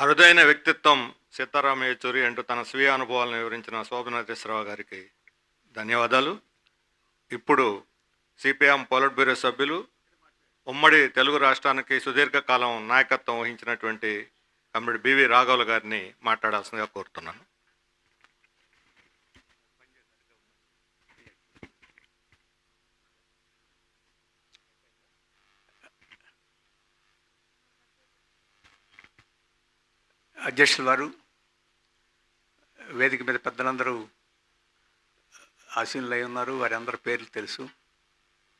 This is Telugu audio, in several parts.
అరుదైన వ్యక్తిత్వం సీతారాం యేచూరి అంటూ తన స్వీయ అనుభవాలను వివరించిన శోభనాథేశ్వరరావు గారికి ధన్యవాదాలు. ఇప్పుడు సిపిఎం పోలిట్ బ్యూరో సభ్యులు ఉమ్మడి తెలుగు రాష్ట్రానికి సుదీర్ఘకాలం నాయకత్వం వహించినటువంటి కమ్రేడ్ బివి రాఘవులు గారిని మాట్లాడాల్సిందిగా కోరుతున్నాను. అధ్యక్షుల వారు వేదిక మీద పెద్దలందరూ ఆశీనులై ఉన్నారు. వారి అందరి పేర్లు తెలుసు.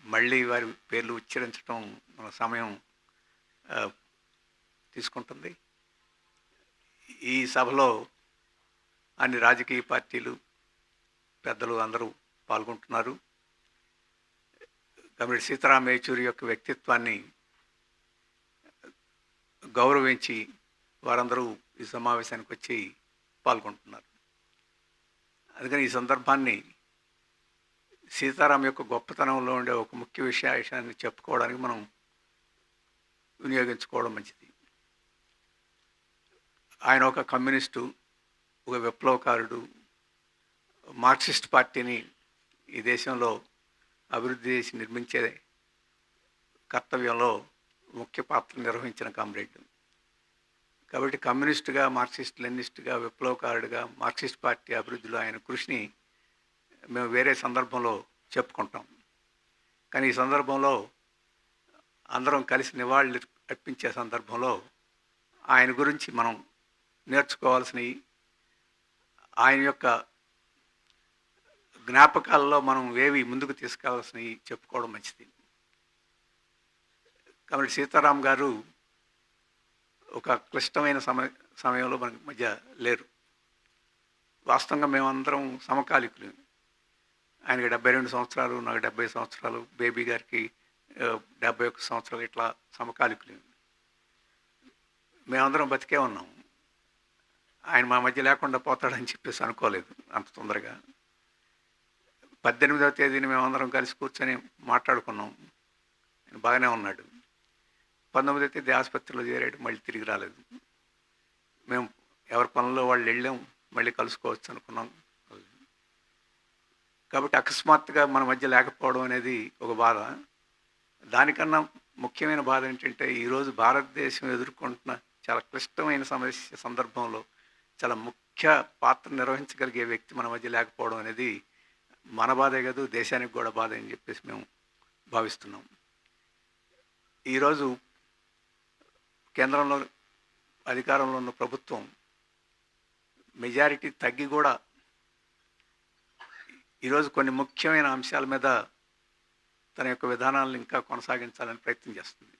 మళ్ళీ వారి పేర్లు ఉచ్చరించడం మన సమయం తీసుకుంటుంది. ఈ సభలో అన్ని రాజకీయ పార్టీలు పెద్దలు అందరూ పాల్గొంటున్నారు. కమిడి సీతారాం యేచూరి యొక్క వ్యక్తిత్వాన్ని గౌరవించి వారందరూ ఈ సమావేశానికి వచ్చి పాల్గొంటున్నారు. అందుకని ఈ సందర్భాన్ని సీతారాం యొక్క గొప్పతనంలో ఉండే ఒక ముఖ్య విషయాన్ని చెప్పుకోవడానికి మనం వినియోగించుకోవడం మంచిది. ఆయన ఒక కమ్యూనిస్టు ఒక విప్లవకారుడు మార్క్సిస్ట్ పార్టీని ఈ దేశంలో అభివృద్ధి చేసి నిర్మించే కర్తవ్యంలో ముఖ్య పాత్ర నిర్వహించిన కామ్రేడ్. కాబట్టి కమ్యూనిస్టుగా మార్క్సిస్ట్ లెనిస్ట్గా విప్లవకారుడిగా మార్క్సిస్ట్ పార్టీ అభివృద్ధిలో ఆయన కృషిని మేము వేరే సందర్భంలో చెప్పుకుంటాం. కానీ ఈ సందర్భంలో అందరం కలిసి నివాళులు అర్పించే సందర్భంలో ఆయన గురించి మనం నేర్చుకోవాల్సినవి ఆయన యొక్క జ్ఞాపకాలలో మనం ఏవి ముందుకు తీసుకెళ్ళాల్సినవి చెప్పుకోవడం మంచిది. కాబట్టి సీతారాం గారు ఒక క్లిష్టమైన సమయ సమయంలో మనకి మధ్య లేరు. వాస్తవంగా మేమందరం సమకాలికులు. ఆయనకి డెబ్బై రెండు సంవత్సరాలు నాకు డెబ్బై సంవత్సరాలు బేబీ గారికి డెబ్బై ఒక్క సంవత్సరాలు ఇట్లా సమకాలికులు. మేమందరం బతికే ఉన్నాం. ఆయన మా మధ్య లేకుండా పోతాడని చెప్పేసి అనుకోలేదు అంత తొందరగా. పద్దెనిమిదవ తేదీని మేమందరం కలిసి కూర్చొని మాట్లాడుకున్నాం. ఆయన బాగానే ఉన్నాడు. పంతొమ్మిది అయితే ఆసుపత్రిలో చేరాడు మళ్ళీ తిరిగి రాలేదు. మేము ఎవరి పనుల్లో వాళ్ళు వెళ్ళాం మళ్ళీ కలుసుకోవచ్చు అనుకున్నాం. కాబట్టి అకస్మాత్తుగా మన మధ్య లేకపోవడం అనేది ఒక బాధ. దానికన్నా ముఖ్యమైన బాధ ఏంటంటే ఈరోజు భారతదేశం ఎదుర్కొంటున్న చాలా క్లిష్టమైన సమస్య సందర్భంలో చాలా ముఖ్య పాత్ర నిర్వహించగలిగే వ్యక్తి మన మధ్య లేకపోవడం అనేది మన బాధే కాదు దేశానికి కూడా బాధ అని చెప్పేసి మేము భావిస్తున్నాం. ఈరోజు కేంద్రంలో అధికారంలో ఉన్న ప్రభుత్వం మెజారిటీ తగ్గి కూడా ఈరోజు కొన్ని ముఖ్యమైన అంశాల మీద తన యొక్క విధానాలను ఇంకా కొనసాగించాలని ప్రయత్నం చేస్తుంది.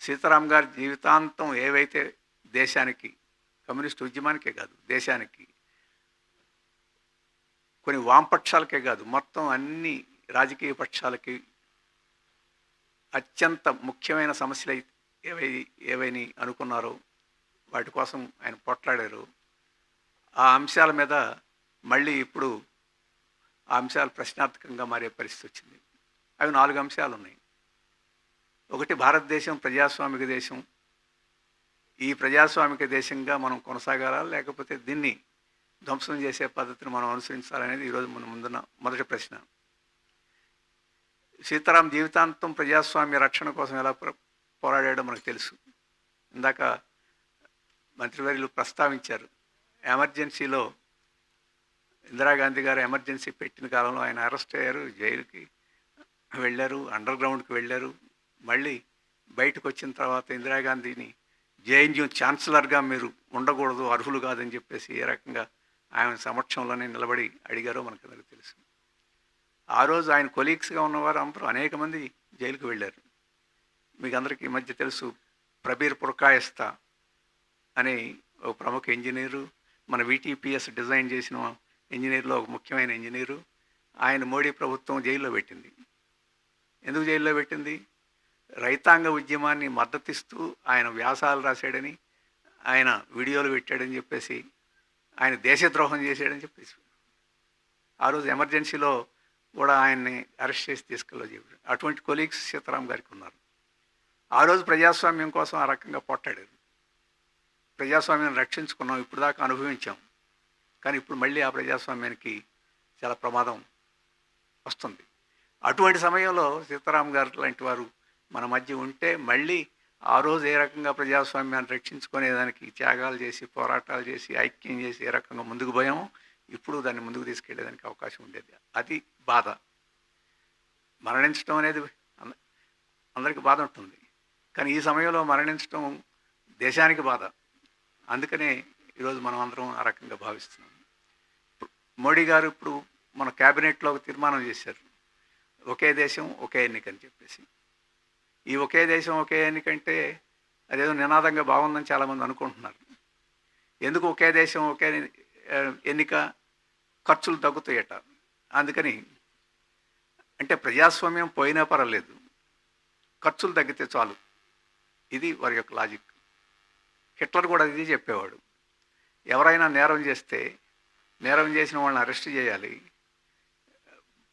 సీతారాం గారి జీవితాంతం ఏవైతే దేశానికి కమ్యూనిస్ట్ ఉద్యమానికే కాదు దేశానికి కొన్ని వామపక్షాలకే కాదు మొత్తం అన్ని రాజకీయ పక్షాలకి అత్యంత ముఖ్యమైన సమస్యలు ఏవై ఏవైని అనుకున్నారో వాటి కోసం ఆయన పోట్లాడారు. ఆ అంశాల మీద మళ్ళీ ఇప్పుడు ఆ అంశాలు ప్రశ్నార్థకంగా మారే పరిస్థితి వచ్చింది. అవి నాలుగు అంశాలు ఉన్నాయి. ఒకటి భారతదేశం ప్రజాస్వామిక దేశం. ఈ ప్రజాస్వామిక దేశంగా మనం కొనసాగాలా? లేకపోతే దీన్ని ధ్వంసం చేసే పద్ధతిని మనం అనుసరించాలనేది ఈరోజు మన ముందున్న మొదటి ప్రశ్న. సీతారాం జీవితాంతం ప్రజాస్వామ్య రక్షణ కోసం ఎలా ప్ర- పోరాడాడో మనకు తెలుసు. ఇందాక మంత్రివర్యులు ప్రస్తావించారు. ఎమర్జెన్సీలో ఇందిరాగాంధీ గారు ఎమర్జెన్సీ పెట్టిన కాలంలో ఆయన అరెస్ట్ అయ్యారు జైలుకి వెళ్ళారు అండర్ గ్రౌండ్కి వెళ్ళారు. మళ్ళీ బయటకు వచ్చిన తర్వాత ఇందిరాగాంధీని జేఎన్యూ ఛాన్సలర్గా మీరు ఉండకూడదు అర్హులు కాదని చెప్పేసి ఏ రకంగా ఆయన సమక్షంలోనే నిలబడి అడిగారో మనకు తెలుసు. ఆ రోజు ఆయన కొలీగ్స్గా ఉన్నవారు అందరూ అనేక మంది జైలుకు వెళ్ళారు. మీకు అందరికీ ఈ మధ్య తెలుసు ప్రబీర్ పురకాయస్తా అనే ఒక ప్రముఖ ఇంజనీరు మన విటిపిఎస్ డిజైన్ చేసిన ఇంజనీర్లో ఒక ముఖ్యమైన ఇంజనీరు ఆయన మోడీ ప్రభుత్వం జైల్లో పెట్టింది. ఎందుకు జైల్లో పెట్టింది? రైతాంగ ఉద్యమాన్ని మద్దతిస్తూ ఆయన వ్యాసాలు రాశాడని ఆయన వీడియోలు పెట్టాడని చెప్పేసి ఆయన దేశద్రోహం చేశాడని చెప్పేసి. ఆ రోజు ఎమర్జెన్సీలో కూడా ఆయన్ని అరెస్ట్ చేసి తీసుకెళ్ళి చెప్పారు. అటువంటి కొలీగ్స్ సీతారాం గారికి ఉన్నారు. ఆ రోజు ప్రజాస్వామ్యం కోసం ఆ రకంగా పోట్టాడారు ప్రజాస్వామ్యాన్ని రక్షించుకున్నాం ఇప్పుడు దాకా అనుభవించాం. కానీ ఇప్పుడు మళ్ళీ ఆ ప్రజాస్వామ్యానికి చాలా ప్రమాదం వస్తుంది. అటువంటి సమయంలో సీతారాం గారు లాంటి వారు మన మధ్య ఉంటే మళ్ళీ ఆ రోజు ఏ రకంగా ప్రజాస్వామ్యాన్ని రక్షించుకునేదానికి త్యాగాలు చేసి పోరాటాలు చేసి ఐక్యం చేసి ఏ రకంగా ముందుకు పోయామో ఇప్పుడు దాన్ని ముందుకు తీసుకెళ్ళేదానికి అవకాశం ఉండేది. అది బాధ. మరణించడం అనేది అందరికీ బాధ ఉంటుంది. కానీ ఈ సమయంలో మరణించడం దేశానికి బాధ. అందుకనే ఈరోజు మనం అందరం ఆ రకంగా భావిస్తున్నాం. మోడీ గారు ఇప్పుడు మన క్యాబినెట్లో ఒక తీర్మానం చేశారు. ఒకే దేశం ఒకే ఎన్నిక అని చెప్పేసి. ఈ ఒకే దేశం ఒకే ఎన్నికంటే అదేదో నినాదంగా బాగుందని చాలామంది అనుకుంటున్నారు. ఎందుకు ఒకే దేశం ఒకే ఎన్నిక ఖర్చులు తగ్గుతాయట? అందుకని అంటే ప్రజాస్వామ్యం పోయినా పర్వాలేదు. ఖర్చులు తగ్గితే చాలు. ఇది వారి యొక్క లాజిక్. హిట్లర్ కూడా ఇది చెప్పేవాడు. ఎవరైనా నేరం చేస్తే నేరం చేసిన వాళ్ళని అరెస్ట్ చేయాలి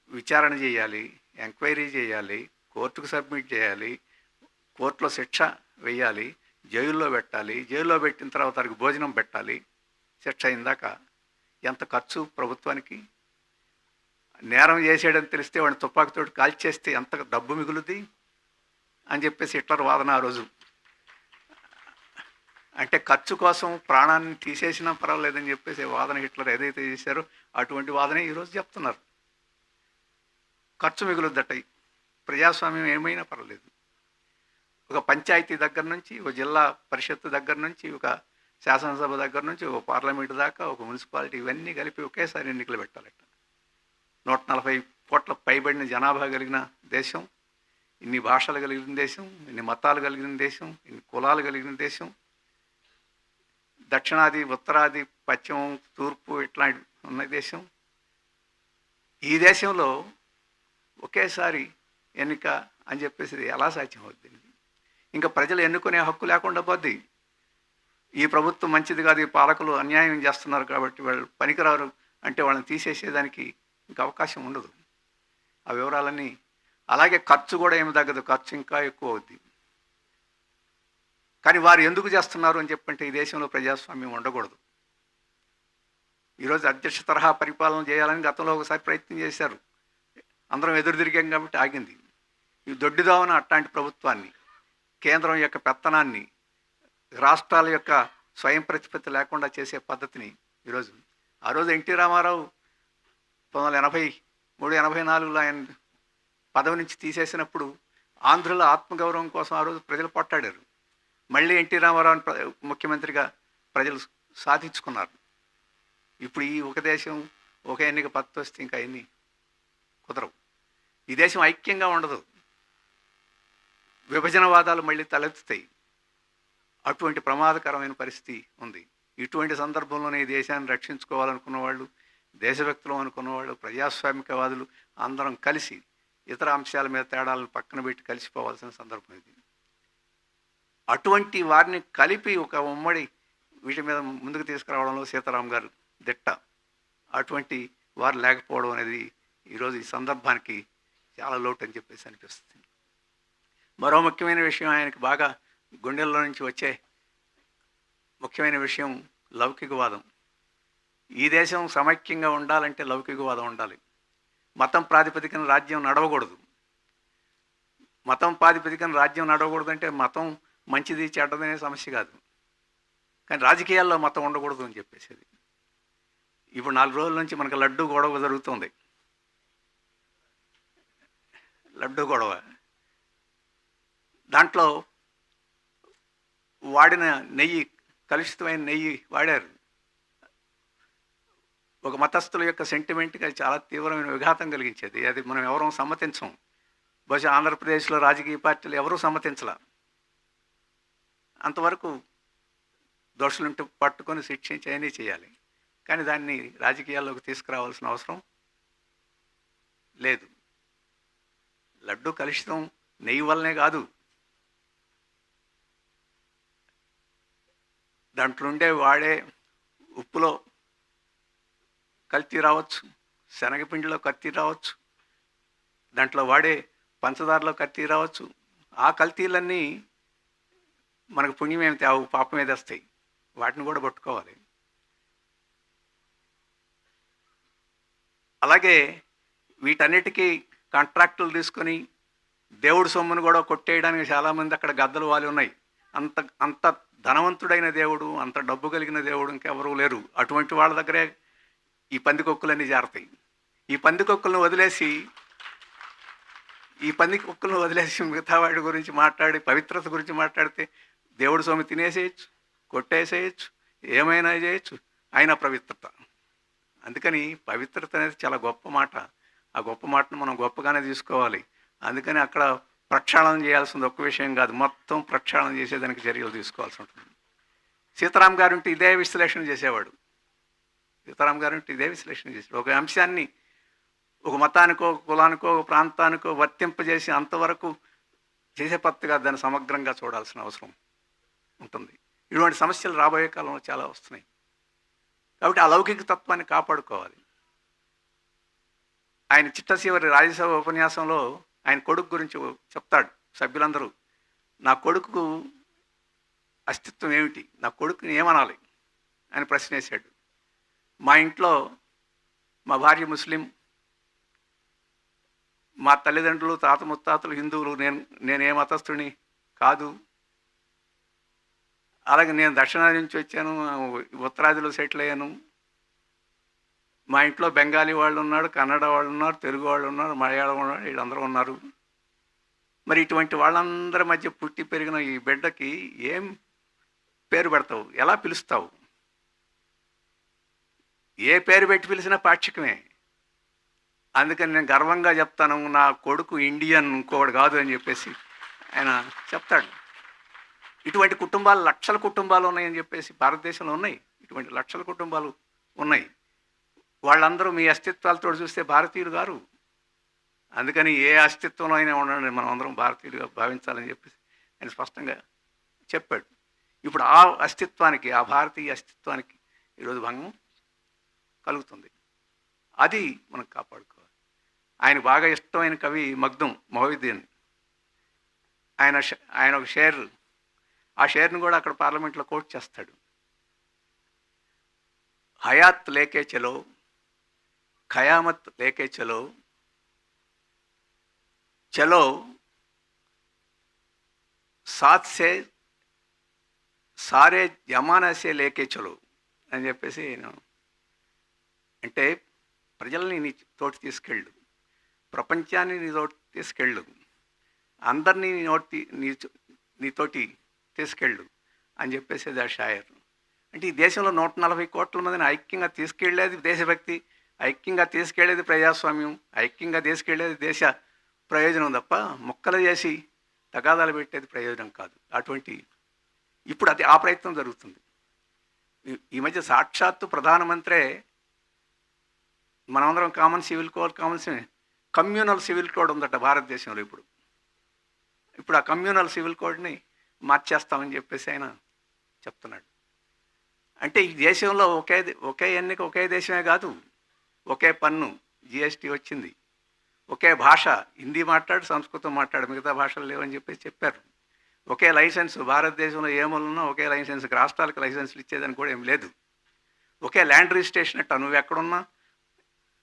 విచారణ చేయాలి ఎంక్వైరీ చేయాలి కోర్టుకు సబ్మిట్ చేయాలి కోర్టులో శిక్ష వేయాలి జైల్లో పెట్టాలి జైల్లో పెట్టిన తర్వాత వారికి భోజనం పెట్టాలి శిక్ష అయిందాక ఎంత ఖర్చు ప్రభుత్వానికి? నేరం చేసేయడం తెలిస్తే వాడిని తుపాకుతో కాల్చేస్తే ఎంత డబ్బు మిగులుద్ది? అని చెప్పేసి హిట్లర్ వాదన ఆ రోజు. అంటే ఖర్చు కోసం ప్రాణాన్ని తీసేసినా పర్వాలేదని చెప్పేసి వాదన హిట్లర్ ఏదైతే చేశారో అటువంటి వాదనే ఈరోజు చెప్తున్నారు. ఖర్చు మిగులుద్దట. ప్రజాస్వామ్యం ఏమైనా పర్వాలేదు. ఒక పంచాయతీ దగ్గర నుంచి ఒక జిల్లా పరిషత్తు దగ్గర నుంచి ఒక శాసనసభ దగ్గర నుంచి ఒక పార్లమెంటు దాకా ఒక మున్సిపాలిటీ ఇవన్నీ కలిపి ఒకేసారి ఎన్నికలు పెట్టాలట. నూట నలభై కోట్ల పైబడిన జనాభా కలిగిన దేశం ఇన్ని భాషలు కలిగిన దేశం ఇన్ని మతాలు కలిగిన దేశం ఇన్ని కులాలు కలిగిన దేశం దక్షిణాది ఉత్తరాది పశ్చిమం తూర్పు ఇట్లాంటి ఉన్న దేశం. ఈ దేశంలో ఒకేసారి ఎన్నిక అని చెప్పేసి ఇది ఎలా సాధ్యం అవుతుంది ఇంకా ప్రజలు ఎన్నుకునే హక్కు లేకుండా పోద్ది. ఈ ప్రభుత్వం మంచిది కాదు ఈ పాలకులు అన్యాయం చేస్తున్నారు కాబట్టి వాళ్ళు పనికిరారు అంటే వాళ్ళని తీసేసేదానికి ఇంకా అవకాశం ఉండదు. ఆ వివరాలన్నీ అలాగే ఖర్చు కూడా ఏమి తగ్గదు ఖర్చు ఇంకా ఎక్కువ అవుద్ది. కానీ వారు ఎందుకు చేస్తున్నారు అని చెప్పంటే ఈ దేశంలో ప్రజాస్వామ్యం ఉండకూడదు. ఈరోజు అధ్యక్ష తరహా పరిపాలన చేయాలని గతంలో ఒకసారి ప్రయత్నం చేశారు. అందరం ఎదురు తిరిగాం కాబట్టి ఆగింది. ఈ దొడ్డిదావన అట్లాంటి ప్రభుత్వాన్ని కేంద్రం యొక్క పెత్తనాన్ని రాష్ట్రాల యొక్క స్వయం ప్రతిపత్తి లేకుండా చేసే పద్ధతిని ఈరోజు ఆ రోజు ఎన్టీ రామారావు పంతొమ్మిది వందల ఎనభై మూడు ఎనభై నాలుగులో ఆయన పదవి నుంచి తీసేసినప్పుడు ఆంధ్రుల ఆత్మగౌరవం కోసం ఆ రోజు ప్రజలు పట్టాడారు మళ్ళీ ఎన్టీ రామారావుని ప్ర- ముఖ్యమంత్రిగా ప్రజలు సాధించుకున్నారు. ఇప్పుడు ఈ ఒక దేశం ఒక ఎన్నిక పత్తు వస్తే ఇంకా ఎన్ని కుదరవు. ఈ దేశం ఐక్యంగా ఉండదు. విభజనవాదాలు మళ్ళీ తలెత్తుతాయి. అటువంటి ప్రమాదకరమైన పరిస్థితి ఉంది. ఇటువంటి సందర్భంలోనే ఈ దేశాన్ని రక్షించుకోవాలనుకున్న వాళ్ళు దేశభక్తులు అనుకున్న వాళ్ళు ప్రజాస్వామికవాదులు అందరం కలిసి ఇతర అంశాల మీద తేడాలను పక్కన పెట్టి కలిసిపోవాల్సిన సందర్భం ఇది. అటువంటి వారిని కలిపి ఒక ఉమ్మడి వీటి మీద ముందుకు తీసుకురావడంలో సీతారాం గారు దిట్ట. అటువంటి వారు లేకపోవడం అనేది ఈరోజు ఈ సందర్భానికి చాలా లోటు అని చెప్పేసి అనిపిస్తుంది. మరో ముఖ్యమైన విషయం ఆయనకి బాగా గుండెల్లో నుంచి వచ్చే ముఖ్యమైన విషయం లౌకికవాదం. ఈ దేశం సమైక్యంగా ఉండాలంటే లౌకికవాదం ఉండాలి. మతం ప్రాతిపదికన రాజ్యం నడవకూడదు. మతం ప్రాతిపదికన రాజ్యం నడవకూడదు అంటే మతం మంచిది చెడ్డదనే సమస్య కాదు. కానీ రాజకీయాల్లో మతం ఉండకూడదు అని చెప్పేసేది. ఇప్పుడు నాలుగు రోజుల నుంచి మనకు లడ్డు గొడవ జరుగుతుంది. లడ్డు గొడవ. దాంట్లో వాడిన నెయ్యి కలుషితమైన నెయ్యి వాడారు. ఒక మతస్థుల యొక్క సెంటిమెంట్కి చాలా తీవ్రమైన విఘాతం కలిగించేది. అది మనం ఎవరూ సమ్మతించం. బహుశా ఆంధ్రప్రదేశ్లో రాజకీయ పార్టీలు ఎవరూ సమ్మతించలే. అంతవరకు దోషులుంటే పట్టుకొని శిక్షించి అయినా చేయాలి. కానీ దాన్ని రాజకీయాల్లోకి తీసుకురావాల్సిన అవసరం లేదు. లడ్డు కలుషితం నెయ్యి వల్లనే కాదు. దాంట్లో ఉండే వాడే ఉప్పులో కల్తీ రావచ్చు శనగపిండిలో కత్తీ రావచ్చు దాంట్లో వాడే పంచదారలో కత్తి రావచ్చు. ఆ కల్తీలన్నీ మనకు పుణ్యం ఏమి తేవు మీద వస్తాయి. వాటిని కూడా పట్టుకోవాలి. అలాగే వీటన్నిటికీ కాంట్రాక్టులు తీసుకొని దేవుడి సొమ్మును కూడా కొట్టేయడానికి చాలామంది అక్కడ గద్దలు వాలి ఉన్నాయి. అంత అంత ధనవంతుడైన దేవుడు అంత డబ్బు కలిగిన దేవుడు ఇంకెవరూ లేరు. అటువంటి వాళ్ళ దగ్గరే ఈ పందికొక్కులన్నీ జారుతాయి. ఈ పందికొక్కులను వదిలేసి ఈ పందికొక్కులను వదిలేసి మిగతా వాడి గురించి మాట్లాడి పవిత్రత గురించి మాట్లాడితే దేవుడి సొమ్ము తినేసేయచ్చు కొట్టేసేయచ్చు ఏమైనా చేయొచ్చు. అయినా పవిత్రత. అందుకని పవిత్రత అనేది చాలా గొప్ప మాట. ఆ గొప్ప మాటను మనం గొప్పగానే తీసుకోవాలి. అందుకని అక్కడ ప్రక్షాళన చేయాల్సింది ఒక్క విషయం కాదు. మొత్తం ప్రక్షాళన చేసేదానికి చర్యలు తీసుకోవాల్సి ఉంటుంది. సీతారాం గారు ఉంటే ఇదే విశ్లేషణ చేసేవాడు. సీతారాం గారు ఉంటే ఇదే విశ్లేషణ చేసేవాడు. ఒక అంశాన్ని ఒక మతానికో ఒక కులానికో ఒక ప్రాంతానికో వర్తింపజేసి అంతవరకు చేసే పత్తిగా దాన్ని సమగ్రంగా చూడాల్సిన అవసరం. ఉంటుంది. ఇటువంటి సమస్యలు రాబోయే కాలంలో చాలా వస్తున్నాయి. కాబట్టి ఆ లౌకిక తత్వాన్ని కాపాడుకోవాలి. ఆయన చిట్టశివరి రాజ్యసభ ఉపన్యాసంలో ఆయన కొడుకు గురించి చెప్తాడు సభ్యులందరూ. నా కొడుకు అస్తిత్వం ఏమిటి? నా కొడుకుని ఏమనాలి? అని ప్రశ్న వేశాడు. మా ఇంట్లో మా భార్య ముస్లిం మా తల్లిదండ్రులు తాత ముత్తాతలు హిందువులు నేను నేను ఏ మతస్థుని కాదు. అలాగే నేను దక్షిణాది నుంచి వచ్చాను ఉత్తరాదిలో సెటిల్ అయ్యాను. మా ఇంట్లో బెంగాలీ వాళ్ళు ఉన్నారు కన్నడ వాళ్ళు ఉన్నారు తెలుగు వాళ్ళు ఉన్నారు మలయాళం వాళ్ళు వీళ్ళందరూ ఉన్నారు. మరి ఇటువంటి వాళ్ళందరి మధ్య పుట్టి పెరిగిన ఈ బిడ్డకి ఏం పేరు పెడతావు? ఎలా పిలుస్తావు? ఏ పేరు పెట్టి పిలిచినా పాక్షికమే. అందుకని నేను గర్వంగా చెప్తాను నా కొడుకు ఇండియన్ ఇంకోటి కాదు అని చెప్పేసి ఆయన చెప్తాడు. ఇటువంటి కుటుంబాలు లక్షల కుటుంబాలు ఉన్నాయని చెప్పేసి భారతదేశంలో ఉన్నాయి. ఇటువంటి లక్షల కుటుంబాలు ఉన్నాయి. వాళ్ళందరూ మీ అస్తిత్వాలతో చూస్తే భారతీయులు గారు. అందుకని ఏ అస్తిత్వంలో అయినా ఉండండి మనం అందరం భారతీయులుగా భావించాలని చెప్పేసి ఆయన స్పష్టంగా చెప్పాడు. ఇప్పుడు ఆ అస్తిత్వానికి ఆ భారతీయ అస్తిత్వానికి ఈరోజు భంగం కలుగుతుంది. అది మనం కాపాడుకోవాలి. ఆయన బాగా ఇష్టమైన కవి మగ్ధం మొహీద్దీన్ ఆయన ఆయన ఒక షేర్ ఆ షేర్ను కూడా అక్కడ పార్లమెంట్లో కోట్ చేస్తాడు. హయాత్ లేకే చలో ఖయామత్ లేకే చలో చలో సాత్ సే సారే జమానా సే లేకే చలో అని చెప్పేసి నేను అంటే ప్రజల్ని నీ తోటి తీసుకెళ్ళు ప్రపంచాన్ని నీ తోటి తీసుకెళ్ళు అందరినీ నీ నోటి నీ నీతోటి తీసుకెళ్ళు అని చెప్పేసేది ఆ షాయర్. అంటే ఈ దేశంలో నూట నలభై కోట్ల మందిని ఐక్యంగా తీసుకెళ్ళేది దేశభక్తి ఐక్యంగా తీసుకెళ్ళేది ప్రజాస్వామ్యం ఐక్యంగా తీసుకెళ్ళేది దేశ ప్రయోజనం తప్ప ముక్కలు చేసి తగాదాలు పెట్టేది ప్రయోజనం కాదు. అటువంటి ఇప్పుడు అది ఆ ప్రయత్నం జరుగుతుంది. ఈ- ఈ మధ్య సాక్షాత్తు ప్రధానమంత్రే మనమందరం common civil code common communal civil code ఉందట భారతదేశంలో ఇప్పుడు. ఇప్పుడు ఆ కమ్యూనల్ సివిల్ కోడ్ని మార్చేస్తామని చెప్పేసి ఆయన చెప్తున్నాడు. అంటే ఈ దేశంలో ఒకే ఒకే ఎన్నిక ఒకే దేశమే కాదు ఒకే పన్ను జిఎస్టీ వచ్చింది. ఒకే భాష హిందీ మాట్లాడు సంస్కృతం మాట్లాడు మిగతా భాషలు లేవని చెప్పేసి చెప్పారు. ఒకే లైసెన్స్ భారతదేశంలో ఏమన్నా ఒకే లైసెన్స్ రాష్ట్రాలకు లైసెన్సులు ఇచ్చేదని కూడా ఏం లేదు. ఒకే ల్యాండ్ రిజిస్ట్రేషన్ అట్ట నువ్వు ఎక్కడున్నా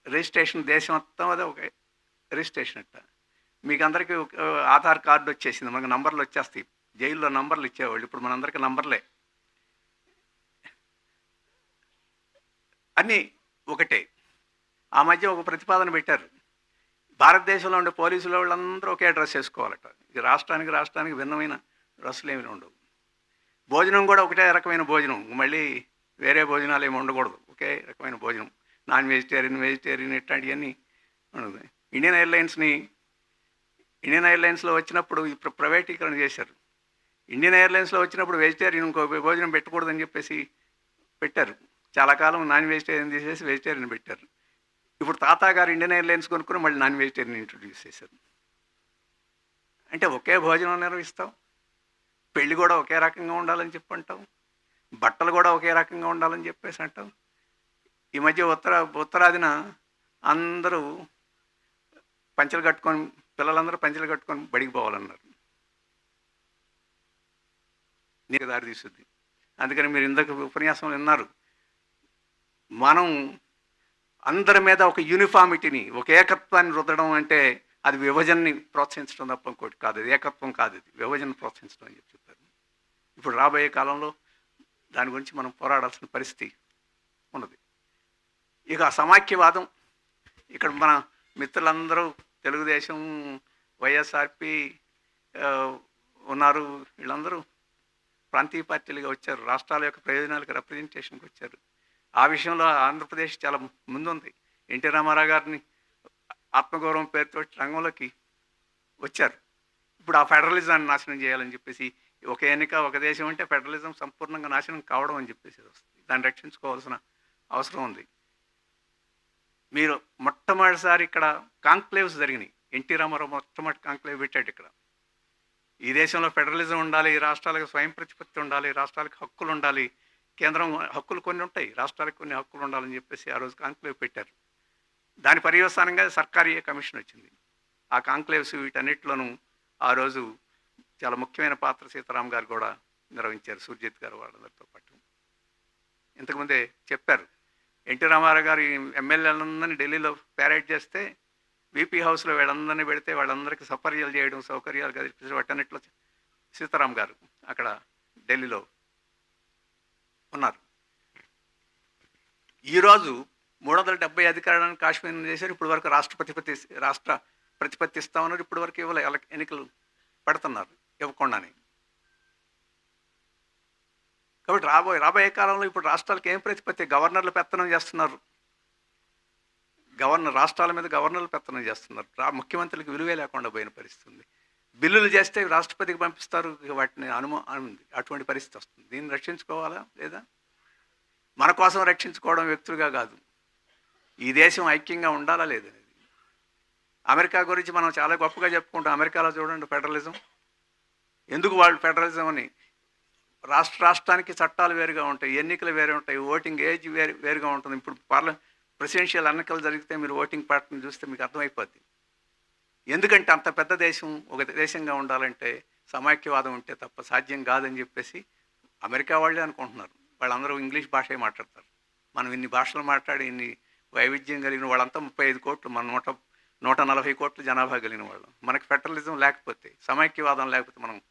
రిజిస్ట్రేషన్ దేశం మొత్తం అదే ఒకే రిజిస్ట్రేషన్ అట్ట. మీకు అందరికీ ఒక ఆధార్ కార్డు వచ్చేసింది మనకు నంబర్లు వచ్చేస్తాయి. జైల్లో నంబర్లు ఇచ్చేవాళ్ళు. ఇప్పుడు మనందరికీ నంబర్లే. అన్నీ ఒకటే. ఆ మధ్య ఒక ప్రతిపాదన పెట్టారు. భారతదేశంలో ఉండే పోలీసుల వాళ్ళందరూ ఒకే డ్రెస్ వేసుకోవాలట. ఇది రాష్ట్రానికి రాష్ట్రానికి భిన్నమైన డ్రెస్సులు ఏమి ఉండవు. భోజనం కూడా ఒకటే రకమైన భోజనం. మళ్ళీ వేరే భోజనాలు ఏమి ఉండకూడదు. ఒకే రకమైన భోజనం. నాన్ వెజిటేరియన్ వెజిటేరియన్ ఇట్లాంటివన్నీ ఉండదు. ఇండియన్ ఎయిర్లైన్స్ని ఇండియన్ ఎయిర్లైన్స్లో వచ్చినప్పుడు ఇప్పుడు ప్రైవేటీకరణ చేశారు. ఇండియన్ ఎయిర్లైన్స్లో వచ్చినప్పుడు వెజిటేరియన్ ఇంకో భోజనం పెట్టకూడదని చెప్పేసి పెట్టారు. చాలా కాలం నాన్ వెజిటేరియన్ తీసేసి వెజిటేరియన్ పెట్టారు. ఇప్పుడు తాతా గారు ఇండియన్ ఎయిర్లైన్స్ కొనుక్కుని మళ్ళీ నాన్ వెజిటేరియన్ ఇంట్రొడ్యూస్ చేశారు. అంటే ఒకే భోజనం నిర్వహిస్తాం. పెళ్ళి కూడా ఒకే రకంగా ఉండాలని చెప్పి అంటాం బట్టలు కూడా ఒకే రకంగా ఉండాలని చెప్పేసి అంటాం. ఈ మధ్య ఉత్తర ఉత్తరాదిన అందరూ పంచలు కట్టుకొని పిల్లలందరూ పంచలు కట్టుకొని బడికి పోవాలన్నారు. నీకు దారి తీస్తుంది. అందుకని మీరు ఇందాక ఉపన్యాసం విన్నారు. మనం అందరి మీద ఒక యూనిఫామిటీని ఒక ఏకత్వాన్ని రుద్దడం అంటే అది విభజనని ప్రోత్సహించడం తప్ప ఇంకోటి కాదు. అది ఏకత్వం కాదు ఇది. విభజన ప్రోత్సహించడం అని చెప్పి చెప్తారు ఇప్పుడు రాబోయే కాలంలో దాని గురించి మనం పోరాడాల్సిన పరిస్థితి ఉన్నది. ఇక సమాఖ్యవాదం ఇక్కడ మన మిత్రులందరూ తెలుగుదేశం వైఎస్ఆర్పి ఉన్నారు వీళ్ళందరూ. ప్రాంతీయ పార్టీలుగా వచ్చారు రాష్ట్రాల యొక్క ప్రయోజనాలకు రిప్రజెంటేషన్కి వచ్చారు. ఆ విషయంలో ఆంధ్రప్రదేశ్ చాలా ముందుంది. ఎన్టీ రామారావు గారిని ఆత్మగౌరవం పేరుతో రంగంలోకి వచ్చారు. ఇప్పుడు ఆ ఫెడరలిజాన్ని నాశనం చేయాలని చెప్పేసి ఒక ఎన్నిక ఒక దేశం అంటే ఫెడరలిజం సంపూర్ణంగా నాశనం కావడం అని చెప్పేసి వస్తుంది. దాన్ని రక్షించుకోవాల్సిన అవసరం ఉంది. మీరు మొట్టమొదటిసారి ఇక్కడ కాంక్లేవ్స్ జరిగినాయి. ఎన్టీ రామారావు మొట్టమొదటి కాంక్లేవ్ పెట్టాడు ఇక్కడ. ఈ దేశంలో ఫెడరలిజం ఉండాలి ఈ రాష్ట్రాలకు స్వయం ప్రతిపత్తి ఉండాలి రాష్ట్రాలకు హక్కులు ఉండాలి. కేంద్రం హక్కులు కొన్ని ఉంటాయి రాష్ట్రాలకు కొన్ని హక్కులు ఉండాలని చెప్పేసి ఆ రోజు కాంక్లేవ్ పెట్టారు. దాని పర్యవసానంగా సర్కారీయ కమిషన్ వచ్చింది? ఆ కాంక్లేవ్స్ వీటన్నిటిలోనూ ఆ రోజు చాలా ముఖ్యమైన పాత్ర సీతారాం గారు కూడా నిర్వహించారు సుర్జిత్ గారు వాళ్ళందరితో పాటు. ఇంతకుముందే చెప్పారు ఎన్టీ రామారావు గారు ఎమ్మెల్యేలందరినీ ఢిల్లీలో ప్యారేడ్ చేస్తే బీపీ హౌస్లో వీళ్ళందరినీ పెడితే వాళ్ళందరికీ సపర్యలు చేయడం సౌకర్యాలు కల్పించడం వాటన్నిటిలో సీతారాం గారు అక్కడ ఢిల్లీలో ఉన్నారు. ఈరోజు మూడు వందల డెబ్బై అధికారాన్ని కాశ్మీర్ చేశారు. ఇప్పటి వరకు రాష్ట్ర ప్రతిపత్తి రాష్ట్ర ప్రతిపత్తి ఇస్తామన్నారు ఇప్పటి వరకు ఇవ్వలే ఎన్నికలు పెడుతున్నారు ఇవ్వకుండానే. కాబట్టి రాబోయే రాబోయే కాలంలో ఇప్పుడు రాష్ట్రాలకు ఏం ప్రతిపత్తి? గవర్నర్లు పెత్తనం చేస్తున్నారు. గవర్నర్ రాష్ట్రాల మీద గవర్నర్లు పెత్తనం చేస్తున్నారు. రా ముఖ్యమంత్రులకు విలువే లేకుండా పోయిన పరిస్థితి బిల్లులు చేస్తే రాష్ట్రపతికి పంపిస్తారు వాటిని అనుమా ఉంది అటువంటి పరిస్థితి వస్తుంది. దీన్ని రక్షించుకోవాలా లేదా? మన కోసం రక్షించుకోవడం వ్యక్తులుగా కాదు. ఈ దేశం ఐక్యంగా ఉండాలా లేదనేది అమెరికా గురించి మనం చాలా గొప్పగా చెప్పుకుంటాం. అమెరికాలో చూడండి ఫెడరలిజం. ఎందుకు వాళ్ళు ఫెడరలిజం అని? రాష్ట్ర రాష్ట్రానికి చట్టాలు వేరుగా ఉంటాయి ఎన్నికలు వేరే ఉంటాయి ఓటింగ్ ఏజ్ వేరు వేరుగా ఉంటుంది. ఇప్పుడు పార్ల ప్రెసిడెన్షియల్ ఎన్నికలు జరిగితే మీరు ఓటింగ్ ప్యాటర్న్ చూస్తే మీకు అర్థమైపోద్ది. ఎందుకంటే అంత పెద్ద దేశం ఒక దేశంగా ఉండాలంటే సమాఖ్యవాదం ఉంటే తప్ప సాధ్యం కాదని చెప్పేసి అమెరికా వాళ్ళే అనుకుంటున్నారు. వాళ్ళందరూ ఇంగ్లీష్ భాషే మాట్లాడతారు. మనం ఇన్ని భాషలు మాట్లాడి ఇన్ని వైవిధ్యం కలిగిన వాళ్ళంతా ముప్పై ఐదు కోట్లు మన నూట నూట నలభై కోట్లు జనాభా కలిగిన వాళ్ళు. మనకి ఫెడరలిజం లేకపోతే సమైక్యవాదం లేకపోతే మనం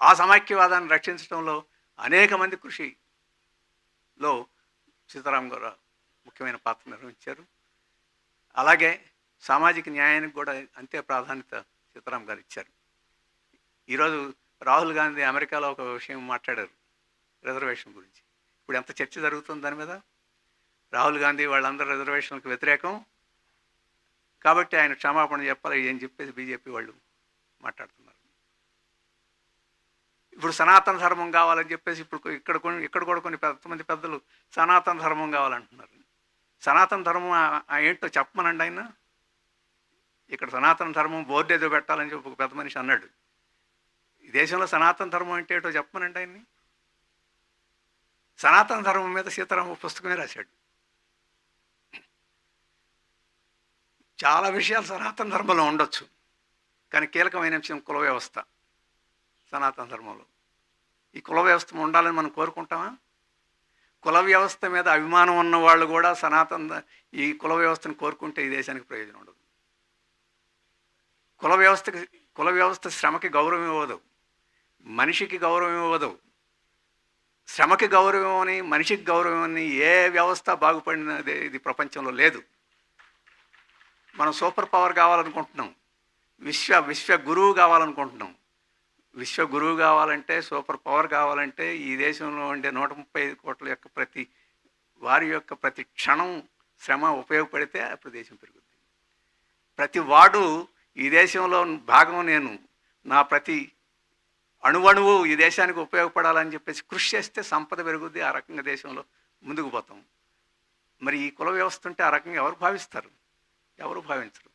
ఆ సమైక్యవాదాన్ని రక్షించడంలో అనేక మంది కృషిలో సీతారాం గారు ముఖ్యమైన పాత్ర నిర్వహించారు. అలాగే సామాజిక న్యాయానికి కూడా అంతే ప్రాధాన్యత సీతారాం గారు ఇచ్చారు. ఈరోజు రాహుల్ గాంధీ అమెరికాలో ఒక విషయం మాట్లాడారు రిజర్వేషన్ గురించి. ఇప్పుడు ఎంత చర్చ జరుగుతుంది దాని మీద? రాహుల్ గాంధీ వాళ్ళందరూ రిజర్వేషన్లకు వ్యతిరేకం. కాబట్టి ఆయన క్షమాపణ చెప్పాలి ఏం చెప్పేసి బీజేపీ వాళ్ళు మాట్లాడుతున్నారు. ఇప్పుడు సనాతన ధర్మం కావాలని చెప్పేసి ఇప్పుడు ఇక్కడ కొన్ని ఇక్కడ కూడా కొన్ని పెద్ద మంది పెద్దలు సనాతన ధర్మం కావాలంటున్నారు. సనాతన ధర్మం ఆ- ఏంటో చెప్పమనండి ఆయన? ఇక్కడ సనాతన ధర్మం బోర్డు ఏదో పెట్టాలని చెప్పి ఒక పెద్ద మనిషి అన్నాడు. ఈ దేశంలో సనాతన ధర్మం అంటే ఏంటో చెప్పమనండి ఆయన్ని? సనాతన ధర్మం మీద సీతారామ పుస్తకమే రాశాడు. చాలా విషయాలు సనాతన ధర్మంలో ఉండొచ్చు. కానీ కీలకమైన అంశం కుల వ్యవస్థ. సనాతన ధర్మంలో. ఈ కుల వ్యవస్థ ఉండాలని మనం కోరుకుంటామా? కుల వ్యవస్థ మీద అభిమానం ఉన్న వాళ్ళు కూడా సనాతన ఈ కుల వ్యవస్థను కోరుకుంటే ఈ దేశానికి ప్రయోజనం ఉండదు. కుల వ్యవస్థకి కుల వ్యవస్థ శ్రమకి గౌరవం ఇవ్వదు. మనిషికి గౌరవం ఇవ్వదు. శ్రమకి గౌరవం అని మనిషికి గౌరవం అని ఏ వ్యవస్థ బాగుపడినది ఇది ప్రపంచంలో లేదు. మనం సూపర్ పవర్ కావాలనుకుంటున్నాం. విశ్వ విశ్వ గురువు కావాలనుకుంటున్నాం. విశ్వ గురువు కావాలంటే సూపర్ పవర్ కావాలంటే ఈ దేశంలో ఉండే నూట ముప్పై ఐదు కోట్ల యొక్క ప్రతి వారి యొక్క ప్రతి క్షణం శ్రమ ఉపయోగపడితే అప్పుడు దేశం పెరుగుతుంది ప్రతి వాడు ఈ దేశంలో భాగం నేను. నా ప్రతి అణువణువు ఈ దేశానికి ఉపయోగపడాలని చెప్పేసి కృషి చేస్తే సంపద పెరుగుద్ది ఆ రకంగా దేశంలో ముందుకు పోతాం. మరి ఈ కుల వ్యవస్థ ఉంటే ఆ రకంగా ఎవరు భావిస్తారు? ఎవరు భావించరు?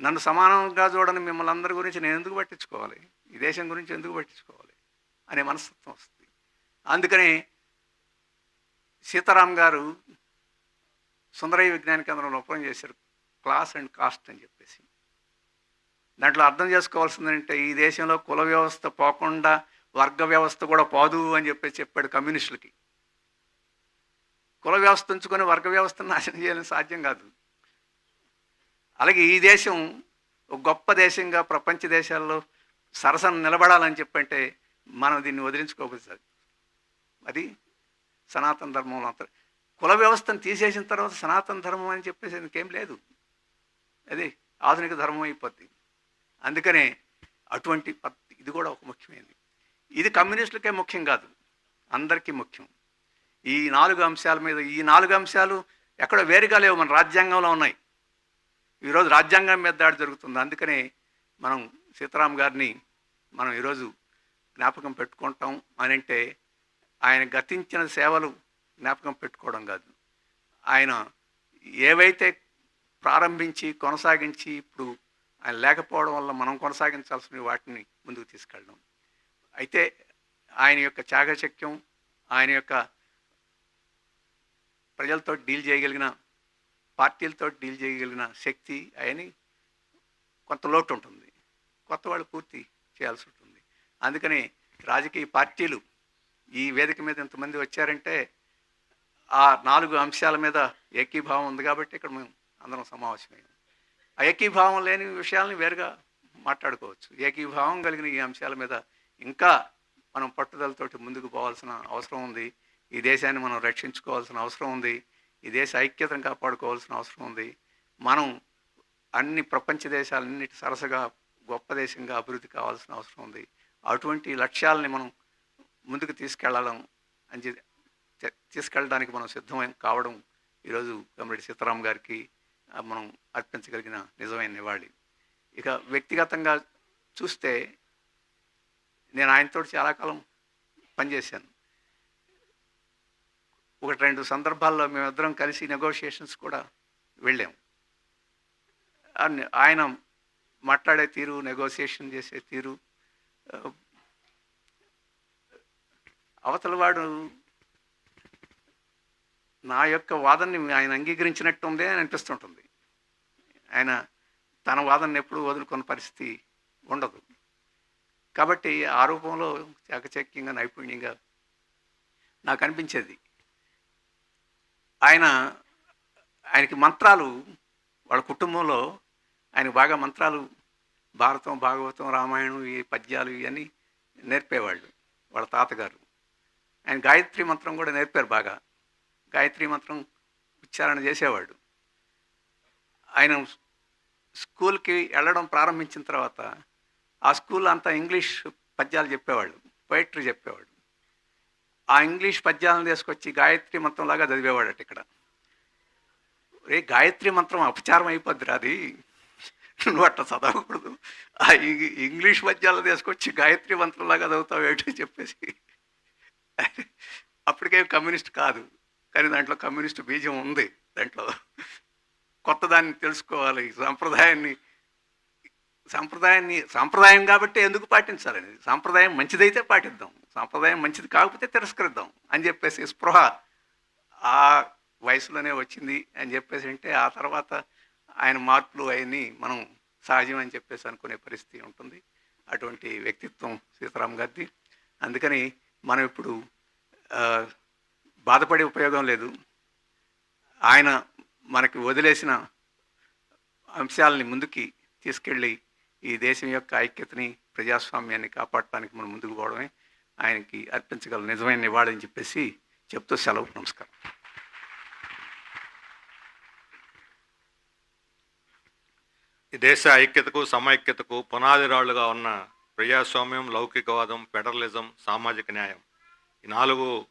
నన్ను సమానంగా చూడని మిమ్మల్ని అందరి గురించి నేను ఎందుకు పట్టించుకోవాలి? ఈ దేశం గురించి ఎందుకు పట్టించుకోవాలి అనే మనస్తత్వం వస్తుంది. అందుకనే సీతారాం గారు సుందరయ్య విజ్ఞాన కేంద్రంలో ఉపయోగం చేశారు క్లాస్ అండ్ కాస్ట్ అని చెప్పేసి. దాంట్లో అర్థం చేసుకోవాల్సిందంటే ఈ దేశంలో కుల వ్యవస్థ పోకుండా వర్గ వ్యవస్థ కూడా పోదు అని చెప్పి చెప్పాడు కమ్యూనిస్టులకి. కుల వ్యవస్థ ఉంచుకొని వర్గ వ్యవస్థను నాశనం చేయడం సాధ్యం కాదు. అలాగే ఈ దేశం ఒక గొప్ప దేశంగా ప్రపంచ దేశాల్లో సరసన నిలబడాలని చెప్పంటే మనం దీన్ని వదిలించుకోకూడదు అది సనాతన ధర్మంలో అంత. కుల వ్యవస్థను తీసేసిన తర్వాత సనాతన ధర్మం అని చెప్పేసి ఇంకేం లేదు. అది ఆధునిక ధర్మం అయిపోద్ది. అందుకనే అటువంటి పద్ధతి ఇది కూడా ఒక ముఖ్యమైనది. ఇది కమ్యూనిస్టులకే ముఖ్యం కాదు. అందరికీ ముఖ్యం. ఈ నాలుగు అంశాల మీద ఈ నాలుగు అంశాలు ఎక్కడ వేరుగా లేవు మన రాజ్యాంగంలో ఉన్నాయి. ఈరోజు రాజ్యాంగం మీద దాడి జరుగుతుంది. అందుకనే మనం సీతారాం గారిని మనం ఈరోజు జ్ఞాపకం పెట్టుకుంటాం అని అంటే ఆయన గతించిన సేవలు జ్ఞాపకం పెట్టుకోవడం కాదు. ఆయన ఏవైతే ప్రారంభించి కొనసాగించి ఇప్పుడు ఆయన లేకపోవడం వల్ల మనం కొనసాగించాల్సిన వాటిని ముందుకు తీసుకెళ్ళడం. అయితే ఆయన యొక్క చాకచక్యం ఆయన యొక్క ప్రజలతో డీల్ చేయగలిగిన పార్టీలతో డీల్ చేయగలిగిన శక్తి అవన్నీ కొంత లోటు ఉంటుంది. కొత్త వాళ్ళు పూర్తి చేయాల్సి ఉంటుంది. అందుకని రాజకీయ పార్టీలు ఈ వేదిక మీద ఇంతమంది వచ్చారంటే ఆ నాలుగు అంశాల మీద ఏకీభావం ఉంది కాబట్టి ఇక్కడ మేము అందరం సమావేశమయ్యాం. ఆ ఏకీభావం లేని విషయాల్ని వేరుగా మాట్లాడుకోవచ్చు. ఏకీభావం కలిగిన ఈ అంశాల మీద ఇంకా మనం పట్టుదలతోటి ముందుకు పోవాల్సిన అవసరం ఉంది. ఈ దేశాన్ని మనం రక్షించుకోవాల్సిన అవసరం ఉంది. ఈ దేశ ఐక్యతను కాపాడుకోవాల్సిన అవసరం ఉంది. మనం అన్ని ప్రపంచ దేశాలన్నిటి సరసగా గొప్ప దేశంగా అభివృద్ధి కావాల్సిన అవసరం ఉంది. అటువంటి లక్ష్యాలని మనం ముందుకు తీసుకెళ్ళడం అని తీసుకెళ్ళడానికి మనం సిద్ధం కావడం ఈరోజు కమిరెడ్డి సీతారాం గారికి మనం అర్పించగలిగిన నిజమైన నివాళి. ఇక వ్యక్తిగతంగా చూస్తే నేను ఆయనతో చాలా కాలం పనిచేశాను. ఒకటి రెండు సందర్భాల్లో మేమిద్దరం కలిసి నెగోషియేషన్స్ కూడా వెళ్ళాం. ఆయన మాట్లాడే తీరు నెగోసియేషన్ చేసే తీరు అవతల వాడు నా యొక్క వాదనని ఆయన అంగీకరించినట్టు ఉందే అని అనిపిస్తుంటుంది. ఆయన తన వాదనని ఎప్పుడూ వదులుకున్న పరిస్థితి ఉండదు. కాబట్టి ఆ రూపంలో చాకచక్యంగా నైపుణ్యంగా నాకు అనిపించేది. ఆయన ఆయనకి మంత్రాలు వాళ్ళ కుటుంబంలో ఆయన బాగా మంత్రాలు భారతం భాగవతం రామాయణం ఈ పద్యాలు ఇవన్నీ నేర్పేవాళ్ళు వాళ్ళ తాతగారు. ఆయన గాయత్రి మంత్రం కూడా నేర్పారు బాగా. గాయత్రి మంత్రం ఉచ్చారణ చేసేవాడు. ఆయన స్కూల్కి వెళ్ళడం ప్రారంభించిన తర్వాత ఆ స్కూల్ అంతా ఇంగ్లీష్ పద్యాలు చెప్పేవాళ్ళు పోయిటరీ చెప్పేవాడు ఆ ఇంగ్లీష్ పద్యాలను తీసుకొచ్చి గాయత్రి మంత్రంలాగా చదివేవాడట ఇక్కడ. రే గాయత్రి మంత్రం అపచారం అయిపోద్దిరా అది. నువ్వు అట్లా చదవకూడదు. ఆ ఇంగ్లీష్ మధ్యాలు తీసుకొచ్చి గాయత్రి మంత్రంలాగా చదువుతావు చెప్పేసి. అప్పటికే కమ్యూనిస్ట్ కాదు. కానీ దాంట్లో కమ్యూనిస్ట్ బీజం ఉంది దాంట్లో. కొత్త దాన్ని తెలుసుకోవాలి. సాంప్రదాయాన్ని సాంప్రదాయాన్ని సాంప్రదాయం కాబట్టి ఎందుకు పాటించాలని? సాంప్రదాయం మంచిదైతే పాటిద్దాం. సాంప్రదాయం మంచిది కాకపోతే తిరస్కరిద్దాం అని చెప్పేసి స్పృహ ఆ వయసులోనే వచ్చింది అని చెప్పేసి అంటే ఆ తర్వాత ఆయన మార్పులు అవన్నీ మనం సహజం అని చెప్పేసి అనుకునే పరిస్థితి ఉంటుంది. అటువంటి వ్యక్తిత్వం సీతారాం గారిది. అందుకని మనం ఇప్పుడు బాధపడే ఉపయోగం లేదు. ఆయన మనకి వదిలేసిన అంశాలని ముందుకి తీసుకెళ్ళి ఈ దేశం యొక్క ఐక్యతని ప్రజాస్వామ్యాన్ని కాపాడటానికి మనం ముందుకు పోవడమే ఆయనకి అర్పించగల నిజమైన నివాళని చెప్పేసి చెప్తూ సెలవు నమస్కారం. దేశ ఐక్యతకు సమైక్యతకు పునాది రాళ్ళుగా ఉన్న ప్రజాస్వామ్యం లౌకికవాదం ఫెడరలిజం సామాజిక న్యాయం ఈ నాలుగు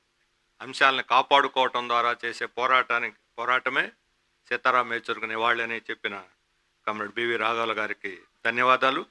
అంశాలను కాపాడుకోవటం ద్వారా చేసే పోరాటానికి పోరాటమే సీతారాం యేచూరికి నివాళి అని చెప్పిన కమ్రేడ్ బివి రాఘవల గారికి ధన్యవాదాలు.